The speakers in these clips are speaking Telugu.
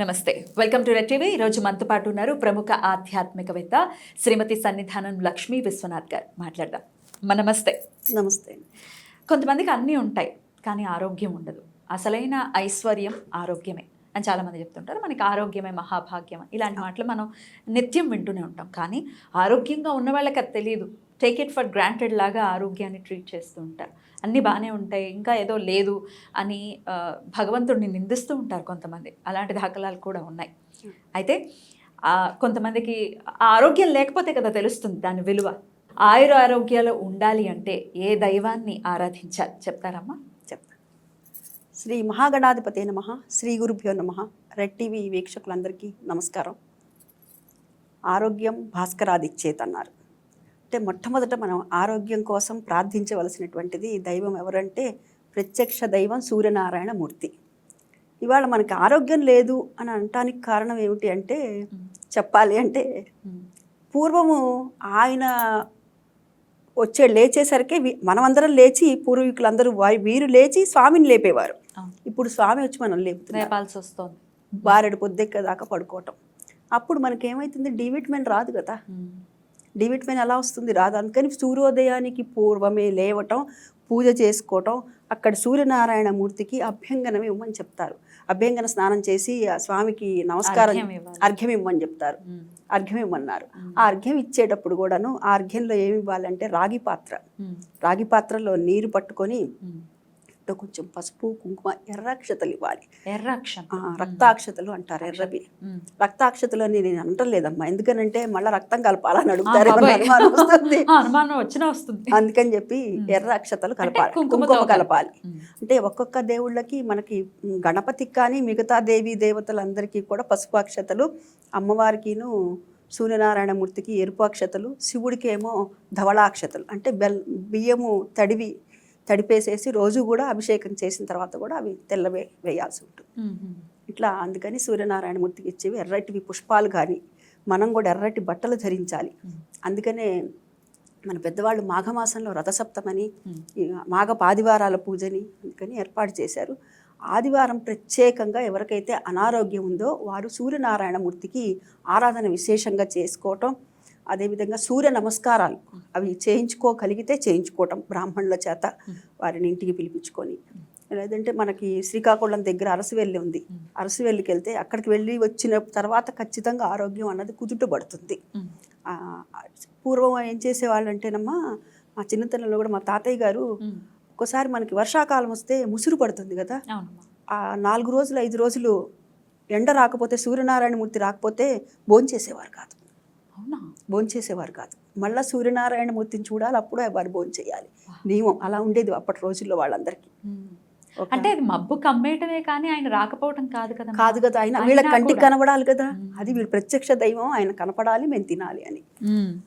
నమస్తే. Welcome to red TV. ఈరోజు మనతో పాటు ఉన్నారు ప్రముఖ ఆధ్యాత్మికవేత్త శ్రీమతి సన్నిధానం లక్ష్మీ విశ్వనాథ్ గారు. మాట్లాడదాం. అమ్మ, నమస్తే. నమస్తే. కొంతమందికి అన్నీ ఉంటాయి కానీ ఆరోగ్యం ఉండదు. అసలైన ఐశ్వర్యం ఆరోగ్యమే అని చాలామంది చెప్తుంటారు. మనకి ఆరోగ్యమే మహాభాగ్యం ఇలాంటి మాటలు మనం నిత్యం వింటూనే ఉంటాం. కానీ ఆరోగ్యంగా ఉన్న వాళ్ళకి అది తెలియదు టేక్ ఇట్ ఫర్ గ్రాంటెడ్ లాగా ఆరోగ్యాన్ని ట్రీట్ చేస్తూ ఉంటారు అన్నీ బాగానే ఉంటాయి ఇంకా ఏదో లేదు అని భగవంతుడిని నిందిస్తూ ఉంటారు కొంతమంది. అలాంటి దాఖలాలు కూడా ఉన్నాయి. అయితే కొంతమందికి ఆరోగ్యం లేకపోతే కదా తెలుస్తుంది దాని విలువ. ఆయుర ఆరోగ్యాలు ఉండాలి అంటే ఏ దైవాన్ని ఆరాధించాలి? చెప్తారమ్మా? చెప్తా. శ్రీ మహాగణాధిపతి నమ శ్రీ గురుభ్యో నమ. రెడ్ టీవీ వీక్షకులందరికీ నమస్కారం. ఆరోగ్యం భాస్కరాదిచ్చేత్ అన్నారు అంటే మొట్టమొదట మనం ఆరోగ్యం కోసం ప్రార్థించవలసినటువంటిది దైవం ఎవరంటే ప్రత్యక్ష దైవం సూర్యనారాయణ మూర్తి ఇవాళ మనకి ఆరోగ్యం లేదు అని అనటానికి కారణం ఏమిటి అంటే చెప్పాలి అంటే పూర్వము ఆయన వచ్చే లేచేసరికి మనమందరం లేచి పూర్వీకులందరూ వారి వీరు లేచి స్వామిని లేపేవారు. ఇప్పుడు స్వామి వచ్చి మనం లేపుతున్నారు. లేపాల్సి వస్తుంది బారెడు పొద్దెక్క దాకా పడుకోవటం. అప్పుడు మనకేమైతుంది? డి విటమిన్ రాదు కదా. డి విటమిన్ ఎలా వస్తుంది. రాదు. అందుకని సూర్యోదయానికి పూర్వమే లేవటం పూజ చేసుకోవటం అక్కడ సూర్యనారాయణ మూర్తికి అభ్యంగనం ఇవ్వమని చెప్తారు. అభ్యంగన స్నానం చేసి ఆ స్వామికి నమస్కారం అర్ఘ్యం ఇవ్వమని చెప్తారు. అర్ఘ్యం ఇవ్వమన్నారు. ఆ అర్ఘ్యం ఇచ్చేటప్పుడు కూడాను ఆ అర్ఘ్యంలో ఏమి ఇవ్వాలంటే రాగి పాత్ర. రాగి పాత్రలో నీరు పట్టుకొని ఇంట్లో కొంచెం పసుపు కుంకుమ ఎర్రాక్షతలు ఇవ్వాలి. ఎర్రక్షం రక్తాక్షతలు అంటారు ఎర్రవి. రక్తాక్షతలు అని నేను అంటలేదమ్మా ఎందుకనంటే మళ్ళీ రక్తం కలపాలని అడుగుతారు బాబోయ్. అనుమానం వస్తుంది. అనుమానం వచ్చినా వస్తుంది. అందుకని చెప్పి ఎర్ర అక్షతలు కలపాలి. కుంకుమ కలపాలి. అంటే ఒక్కొక్క దేవుళ్ళకి మనకి గణపతికి కానీ మిగతా దేవీ దేవతలందరికీ కూడా పసుపు అక్షతలు అమ్మవారికిను సూర్యనారాయణ మూర్తికి ఎరుపు అక్షతలు శివుడికి ఏమో ధవళాక్షతలు. అంటే బెల్ బియ్యము తడివి తడిపేసేసి రోజు కూడా అభిషేకం చేసిన తర్వాత కూడా అవి తెల్లవే వేయాల్సి ఉంటుంది. ఇట్లా అందుకని సూర్యనారాయణ మూర్తికి ఇచ్చేవి ఎర్రటివి పుష్పాలు కానీ మనం కూడా ఎర్రటి బట్టలు ధరించాలి. అందుకనే మన పెద్దవాళ్ళు మాఘమాసంలో రథసప్తమని మాఘ పాదివారాల పూజని అందుకని ఏర్పాటు చేశారు. ఆదివారం ప్రత్యేకంగా ఎవరికైతే అనారోగ్యం ఉందో వారు సూర్యనారాయణ మూర్తికి ఆరాధన విశేషంగా చేసుకోవటం అదేవిధంగా సూర్య నమస్కారాలు అవి చేయించుకోగలిగితే చేయించుకోవటం బ్రాహ్మణుల చేత వారిని ఇంటికి పిలిపించుకొని లేదంటే మనకి శ్రీకాకుళం దగ్గర అరసవెల్లి ఉంది అరసవెల్లికి వెళ్తే అక్కడికి వెళ్ళి వచ్చిన తర్వాత ఖచ్చితంగా ఆరోగ్యం అన్నది కుదుటపడుతుంది. ఆ, పూర్వం ఏం చేసేవాళ్ళు అంటేనమ్మా మా చిన్నతనంలో కూడా మా తాతయ్య గారు ఉమ్. ఒక్కసారి మనకి వర్షాకాలం వస్తే ముసురు పడుతుంది కదా ఆ నాలుగు రోజులు ఐదు రోజులు ఎండ రాకపోతే సూర్యనారాయణ మూర్తి రాకపోతే భోంచేసేవారు కాదు అవునా? భోంచేసేవారు కాదు. మళ్ళీ సూర్యనారాయణ మూర్తిని చూడాలి అప్పుడే వారు భోంచేయాలి. నియమం అలా ఉండేది అప్పటి రోజుల్లో వాళ్ళందరికీ. అంటే అది మబ్బు కమ్మేయటమే కానీ ఆయన రాకపోవటం కాదు కదా కాదు కదా ఆయన వీళ్ళ కంటికి కనబడాలి కదా. అది వీళ్ళు ప్రత్యక్ష దైవం ఆయన కనపడాలి మేము తినాలి అని.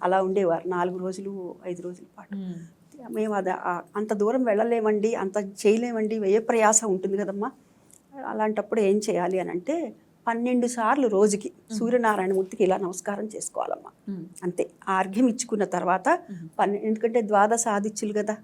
అలా ఉండేవారు నాలుగు రోజులు ఐదు రోజుల పాటు. మేము. అది అంత దూరం వెళ్ళలేమండి అంత చేయలేమండి వ్యయ ప్రయాస ఉంటుంది కదమ్మా. అలాంటప్పుడు ఏం చేయాలి అని అంటే పన్నెండు సార్లు రోజుకి సూర్యనారాయణ మూర్తికి ఇలా నమస్కారం చేసుకోవాలమ్మా. అంతే. ఆ అర్ఘ్యం ఇచ్చుకున్న తర్వాత పన్నెండు ఎందుకంటే ద్వాదశ ఆదిత్యులు కదా.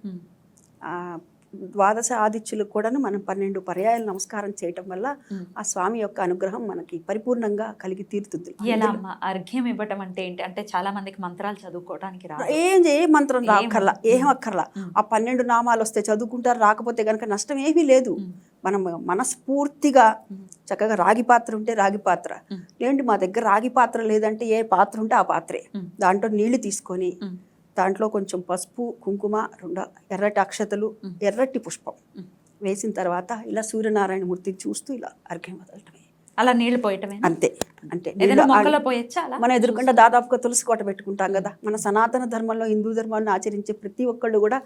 ద్వాదశ ఆదిత్యులకు కూడాను మనం పన్నెండు పర్యాయాలు నమస్కారం చేయటం వల్ల ఆ స్వామి యొక్క అనుగ్రహం మనకి పరిపూర్ణంగా కలిగి తీరుతుంది ఎలా అర్ఘ్యం ఇవ్వటం అంటే ఏంటి అంటే చాలా మందికి మంత్రాలు చదువుకోవడానికి ఏం ఏ మంత్రం ఏం రాక్కర్లా ఏం అక్కర్లా. ఆ పన్నెండు నామాలు వస్తే చదువుకుంటారు రాకపోతే కనుక నష్టం ఏమీ లేదు. మనం మనస్ఫూర్తిగా. చక్కగా రాగి పాత్ర ఉంటే రాగి పాత్ర. లేదంటే మా దగ్గర రాగి పాత్ర లేదంటే ఏ పాత్ర ఉంటే ఆ పాత్రే. దాంట్లో నీళ్ళు తీసుకొని. దాంట్లో కొంచెం పసుపు కుంకుమ రెండు ఎర్రటి అక్షతలు. ఎర్రటి పుష్పం. వేసిన తర్వాత ఇలా సూర్యనారాయణ మూర్తిని చూస్తూ ఇలా అర్ఘ్యం వదలటమే అలా నీళ్ళు పోయటమే అంతే అంటే నీళ్ళు మన ఎదురుకుండా దాదాపుగా తులసి కోట పెట్టుకుంటాం కదా మన సనాతన ధర్మంలో హిందూ ధర్మాన్ని ఆచరించే ప్రతి ఒక్కళ్ళు కూడా.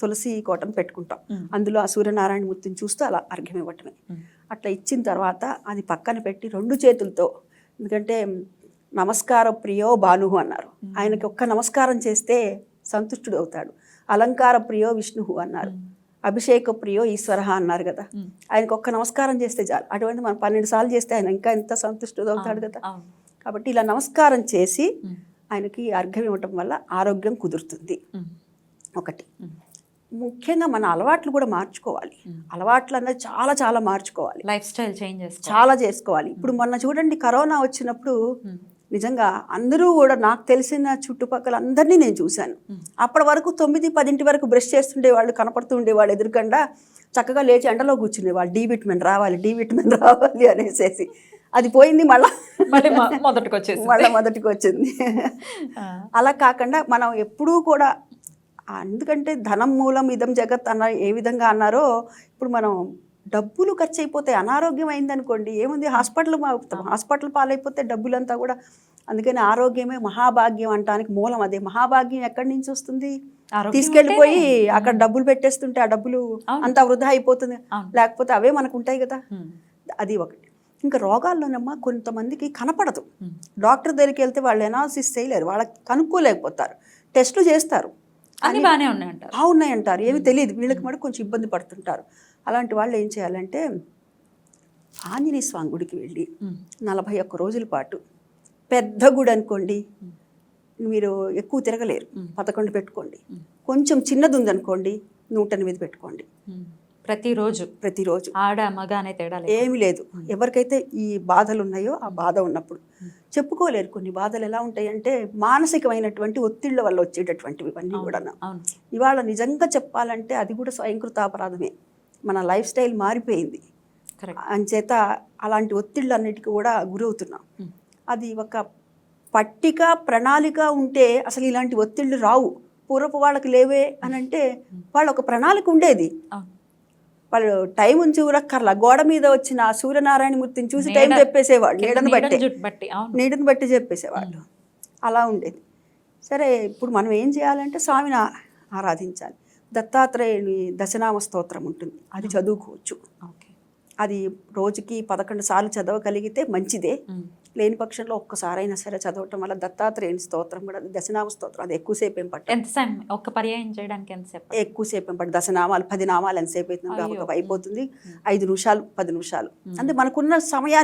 తులసి కోటను పెట్టుకుంటాం. అందులో ఆ సూర్యనారాయణ మూర్తిని చూస్తూ అలా అర్ఘ్యం ఇవ్వటమే. అట్లా ఇచ్చిన తర్వాత అది పక్కన పెట్టి రెండు చేతులతో ఎందుకంటే నమస్కార ప్రియో భానుహు అన్నారు. ఆయనకి ఒక్క నమస్కారం చేస్తే సంతుష్టుడు అవుతాడు. అలంకార ప్రియో విష్ణువు అన్నారు. అభిషేక ప్రియో ఈశ్వర అన్నారు కదా. ఆయనకు ఒక్క నమస్కారం చేస్తే చాలు. అటువంటి మనం పన్నెండు సార్లు చేస్తే ఆయన ఇంకా ఎంత సంతుష్టుడు అవుతాడు కదా. కాబట్టి ఇలా నమస్కారం చేసి. ఆయనకి అర్ఘ్యం ఇవ్వటం వల్ల ఆరోగ్యం కుదురుతుంది. ఒకటి. ముఖ్యంగా మన అలవాట్లు కూడా మార్చుకోవాలి. అలవాట్లు అన్నది చాలా చాలా మార్చుకోవాలి. లైఫ్ స్టైల్ చేంజ్ చాలా చేసుకోవాలి. ఇప్పుడు మొన్న చూడండి కరోనా వచ్చినప్పుడు. నిజంగా అందరూ కూడా నాకు తెలిసిన చుట్టుపక్కల అందరినీ నేను చూశాను. అప్పటి వరకు తొమ్మిది పదింటి వరకు బ్రష్ చేస్తుండే వాళ్ళు కనపడుతూ ఉండేవాళ్ళు ఎదురుకుండా చక్కగా లేచి ఎండలో కూర్చునేవాళ్ళు డి విటమిన్ రావాలి డి విటమిన్ రావాలి అనేసేసి. అది పోయింది మళ్ళా మళ్ళీ మొదటికి వచ్చేసి మళ్ళా మొదటికి వచ్చింది అలా కాకుండా మనం ఎప్పుడూ కూడా ఎందుకంటే ధనం మూలం ఇదం జగత్ అన్న ఏ విధంగా అన్నారో ఇప్పుడు మనం డబ్బులు ఖర్చు అయిపోతే అనారోగ్యం అయిందనుకోండి ఏముంది హాస్పిటల్ హాస్పిటల్ పాలైపోతే డబ్బులంతా కూడా అందుకని ఆరోగ్యమే మహాభాగ్యం అంటానికి మూలం అదే. మహాభాగ్యం ఎక్కడి నుంచి వస్తుంది? తీసుకెళ్ళిపోయి. అక్కడ డబ్బులు పెట్టేస్తుంటే ఆ డబ్బులు. అంతా వృధా అయిపోతుంది. లేకపోతే అవే మనకు ఉంటాయి కదా. అది ఒకటి. ఇంకా రోగాల్లోనమ్మా కొంతమందికి కనపడదు. డాక్టర్ దగ్గరికి వెళ్తే వాళ్ళు ఎనాలిసిస్ చేయలేరు. వాళ్ళకి కనుక్కోలేకపోతారు. టెస్టులు చేస్తారు. అన్ని బాగానే ఉన్నాయి అంటారు బాగున్నాయి అంటారు ఏమి తెలియదు. వీళ్ళకి మటు కొంచెం ఇబ్బంది పడుతుంటారు. అలాంటి వాళ్ళు ఏం చేయాలంటే ఆంజనేయ స్వామి గుడికి వెళ్ళి. నలభై ఒక్క రోజుల పాటు పెద్ద గుడి అనుకోండి మీరు ఎక్కువ తిరగలేరు. పదకొండు పెట్టుకోండి. కొంచెం చిన్నది ఉందనుకోండి నూట ఎనిమిది పెట్టుకోండి. ప్రతిరోజు. ప్రతిరోజు. ఆడ మగ అనే తేడా ఏమీ లేదు. ఎవరికైతే ఈ బాధలు ఉన్నాయో ఆ బాధ ఉన్నప్పుడు. చెప్పుకోలేరు కొన్ని బాధలు ఎలా ఉంటాయంటే మానసికమైనటువంటి ఒత్తిళ్ళ వల్ల వచ్చేటటువంటివి ఇవన్నీ కూడా ఇవాళ నిజంగా చెప్పాలంటే అది కూడా స్వయంకృతాపరాధమే మన లైఫ్ స్టైల్ మారిపోయింది. అంచేత అలాంటి ఒత్తిళ్ళన్నిటికీ కూడా గురవుతున్నాం. అది ఒక పట్టిక ప్రణాళిక ఉంటే అసలు ఇలాంటి ఒత్తిళ్ళు రావు. పూర్వపు వాళ్ళకి లేవే అని అంటే వాళ్ళ ఒక ప్రణాళిక ఉండేది. వాళ్ళు టైం ఉంచి ఊరక్కర్లా. గోడ మీద వచ్చిన ఆ సూర్యనారాయణ మూర్తిని చూసి టైం చెప్పేసేవాళ్ళు. నీడను బట్టే. నీడను బట్టి చెప్పేసేవాళ్ళు. అలా ఉండేది. సరే ఇప్పుడు మనం ఏం చేయాలంటే స్వామిని ఆరాధించాలి. దత్తాత్రేయుని దశనామ స్తోత్రం ఉంటుంది. అది చదువుకోవచ్చు. అది రోజుకి పదకొండు సార్లు చదవగలిగితే మంచిదే. లేని పక్షంలో ఒక్కసారైనా సరే చదవటం వల్ల దత్తాత్రేయుని స్తోత్రం కూడా దశనామ స్తోత్రం అది ఎక్కువసేపు ఏం పట్టదు. ఎంత సమయం ఒక్క పర్యాయం చేయడానికి ఎంతసేపు ఎక్కువసేపు ఏం పట్టదు. దశనామాలు పది నామాలు ఎంతసేపు అవుతుంది. అయిపోతుంది. ఐదు నిమిషాలు పది నిమిషాలు. అంటే మనకున్న సమయాన్ని